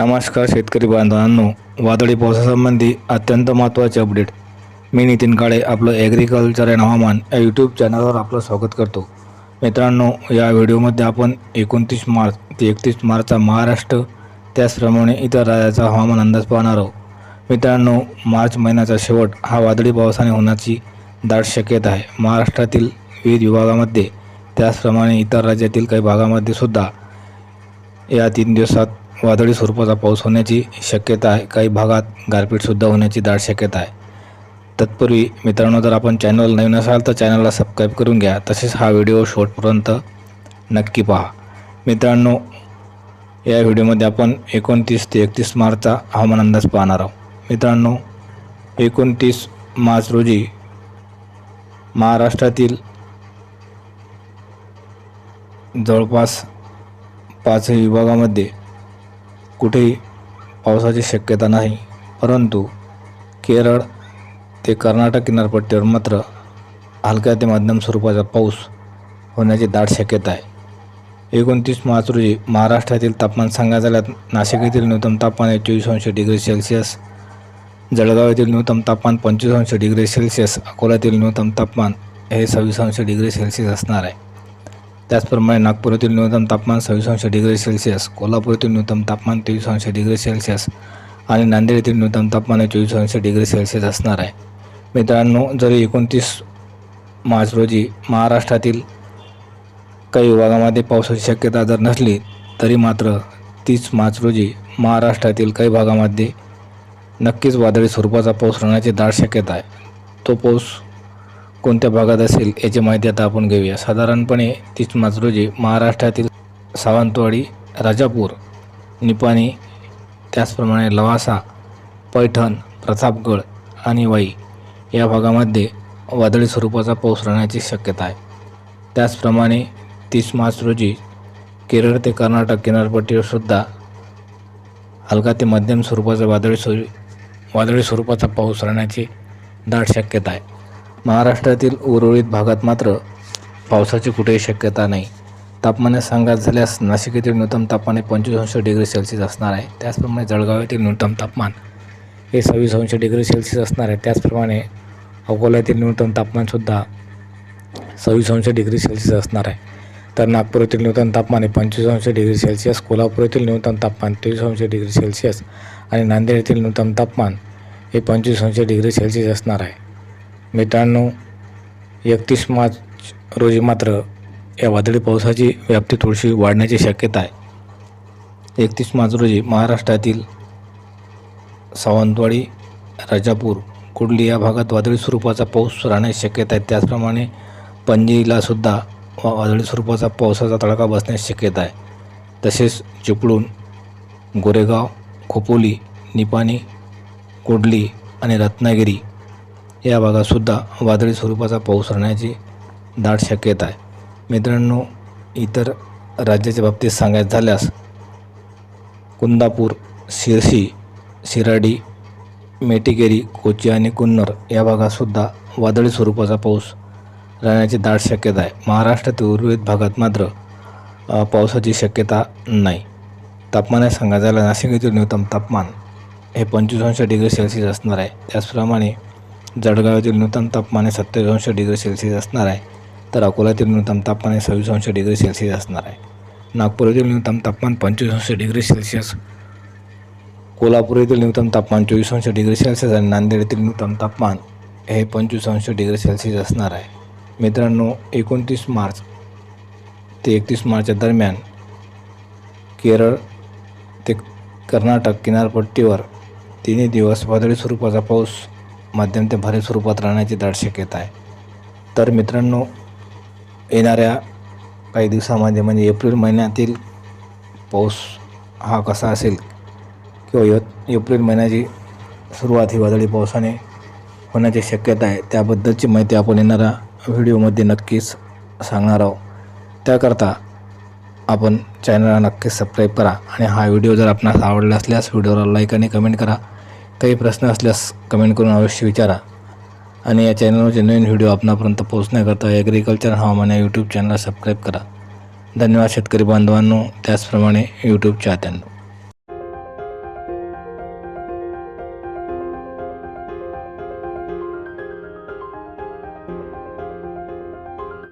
नमस्कार शेतकरी बांधवांनो वादळी पावसासंबंधी अत्यंत महत्त्वाचे अपडेट. मी नितीन काळे आपलं ॲग्रिकल्चर अँड हवामान या यूट्यूब चॅनलवर आपलं स्वागत करतो. मित्रांनो या व्हिडिओमध्ये आपण एकोणतीस मार्च ते एकतीस मार्चचा महाराष्ट्र त्याचप्रमाणे इतर राज्याचा हवामान अंदाज पाहणार आहोत. मित्रांनो मार्च महिन्याचा शेवट हा वादळी पावसाने होण्याची दाट शक्यता आहे. महाराष्ट्रातील विविध विभागामध्ये त्याचप्रमाणे इतर राज्यातील काही भागामध्ये सुद्धा या तीन दिवसात वादळी स्वरूपाचा पाऊस होण्याची शक्यता आहे. काही भागात गारपीटसुद्धा होण्याची दाट शक्यता आहे. तत्पूर्वी मित्रांनो जर आपण चॅनल नवीन असाल तर चॅनलला सबस्क्राईब करून घ्या. तसेच हा व्हिडिओ शेवटपर्यंत नक्की पहा. मित्रांनो या व्हिडिओमध्ये आपण एकोणतीस ते एकतीस मार्चचा हवामान अंदाज पाहणार आहोत. मित्रांनो एकोणतीस मार्च रोजी महाराष्ट्रातील जवळपास पाचही विभागामध्ये कुठेही पावसाची शक्यता नाही. परंतु केरळ ते कर्नाटक किनारपट्टीवर मात्र हलक्या ते मध्यम स्वरूपाचा पाऊस होण्याची दाट शक्यता आहे. एकोणतीस मार्च रोजी महाराष्ट्रातील तापमान सांगायचं झाल्यात नाशिक येथील न्यूनतम तापमान आहे चोवीस अंश डिग्री सेल्सिअस जळगाव येथील न्यूनतम तापमान पंचवीस अंश डिग्री सेल्सिअस अकोल्यातील न्यूनतम तापमान हे सव्वीस अंश डिग्री सेल्सिअस असणार आहे. त्याचप्रमाणे नागपूर येथील न्यूनतम तापमान सव्वीस अंश डिग्री सेल्सिअस कोल्हापूर येथील न्यूनतम तापमान तेवीस अंश डिग्री सेल्सिअस आणि नांदेड येथील न्यूनतम तापमान हे चोवीस अंश डिग्री सेल्सिअस असणार आहे. मित्रांनो जरी एकोणतीस मार्च रोजी महाराष्ट्रातील काही विभागामध्ये पावसाची शक्यता जर नसली तरी मात्र तीस मार्च रोजी महाराष्ट्रातील काही भागामध्ये नक्कीच वादळी स्वरूपाचा पाऊस राहण्याची दाट शक्यता आहे. तो पाऊस कोणत्या भागात असेल याची माहिती आता आपण घेऊया. साधारणपणे तीस मार्च रोजी महाराष्ट्रातील सावंतवाडी राजापूर निपाणी त्याचप्रमाणे लवासा पैठण प्रतापगड आणि वाई या भागामध्ये वादळी स्वरूपाचा पाऊस राहण्याची शक्यता आहे. त्याचप्रमाणे तीस मार्च रोजी केरळ ते कर्नाटक किनारपट्टीवरसुद्धा हलका ते मध्यम स्वरूपाचा वादळी स्वरू वादळी स्वरूपाचा पाऊस राहण्याची दाट शक्यता आहे. महाराष्ट्रातील उर्वरित भागात मात्र पावसाची कुठेही शक्यता नाही. तापमानात सांगायचं झाल्यास नाशिक येथील न्यूनतम तापमान हे पंचवीस अंश डिग्री सेल्सिअस असणार आहे. त्याचप्रमाणे जळगाव येथील न्यूनतम तापमान हे सव्वीस अंश डिग्री सेल्सिअस असणार आहे. त्याचप्रमाणे अकोला येथील न्यूनतम तापमानसुद्धा सव्वीस अंश डिग्री सेल्सिअस असणार आहे. तर नागपूर येथील न्यूनतम तापमान हे पंचवीस अंश डिग्री सेल्सिअस कोल्हापूर येथील न्यूनतम तापमान तेवीस अंश डिग्री सेल्सिअस आणि नांदेड येथील न्यूनतम तापमान हे पंचवीस अंश डिग्री सेल्सिअस असणार आहे. मित्रांनो एकतीस मार्च रोजी मात्र या वादळी पावसाची व्याप्ती थोडीशी वाढण्याची शक्यता आहे. एकतीस मार्च रोजी महाराष्ट्रातील सावंतवाडी राजापूर कुडली या भागात वादळी स्वरूपाचा पाऊस राहण्याची शक्यता आहे. त्याचप्रमाणे पणजीला सुद्धा वादळी स्वरूपाचा पावसाचा तडका बसण्याची शक्यता आहे. तसेच चिपळूण गोरेगाव खोपोली निपाणी कुडली आणि रत्नागिरी या भागातसुद्धा वादळी स्वरूपाचा पाऊस राहण्याची दाट शक्यता आहे. मित्रांनो इतर राज्याच्या बाबतीत सांगायचं झाल्यास कुंदापूर शिरसी शिराडी मेटिकेरी कोची आणि कुन्नर या भागातसुद्धा वादळी स्वरूपाचा पाऊस राहण्याची दाट शक्यता आहे. महाराष्ट्रातील उर्वरित भागात मात्र पावसाची शक्यता नाही. तापमानात सांगायचं झालं नाशिक येथील न्यूनतम तापमान हे पंचवीस अंश डिग्री सेल्सिअस असणार आहे. त्याचप्रमाणे जळगाव येथील न्यूनतम तापमान हे सत्तावीस अंश डिग्री सेल्सिअस असणार आहे तर अकोल्यातील न्यूनतम तापमान हे सव्वीस अंश डिग्री सेल्सिअस असणार आहे. नागपूर येथील न्यूनतम तापमान पंचवीस अंश डिग्री सेल्सिअस कोल्हापूर येथील न्यूनतम तापमान चोवीस अंश डिग्री सेल्सिअस आणि नांदेड येथील न्यूनतम तापमान हे पंचवीस अंश डिग्री सेल्सिअस असणार आहे. मित्रांनो एकोणतीस मार्च ते एकतीस मार्चच्या दरम्यान केरळ ते कर्नाटक किनारपट्टीवर तिन्ही दिवस वादळी स्वरूपाचा पाऊस मध्यम ते भारी स्वरूपात राहण्याची दाट शक्यता आहे. तर मित्रांनो येणाऱ्या काही दिवसामध्ये म्हणजे एप्रिल महिन्यातील पाऊस हा कसा असेल किंवा य एप्रिल महिन्याची सुरुवात ही वादळी पावसाने होण्याची शक्यता आहे त्याबद्दलची माहिती आपण येणाऱ्या व्हिडिओमध्ये नक्कीच सांगणार आहोत. त्याकरता आपण चॅनलला नक्कीच सबस्क्राईब करा आणि हा व्हिडिओ जर आपणास आवडला असल्यास व्हिडिओला लाईक आणि कमेंट करा. काही प्रश्न असल्यास कमेंट करून अवश्य विचारा. आणि या चॅनलवरचे नवीन व्हिडिओ आपणापर्यंत पोहोचण्याकरता ॲग्रिकल्चर हवामान या यूट्यूब चॅनलला सबस्क्राईब करा. धन्यवाद शेतकरी बांधवांनो त्याचप्रमाणे यूट्यूब चाहत्यांनो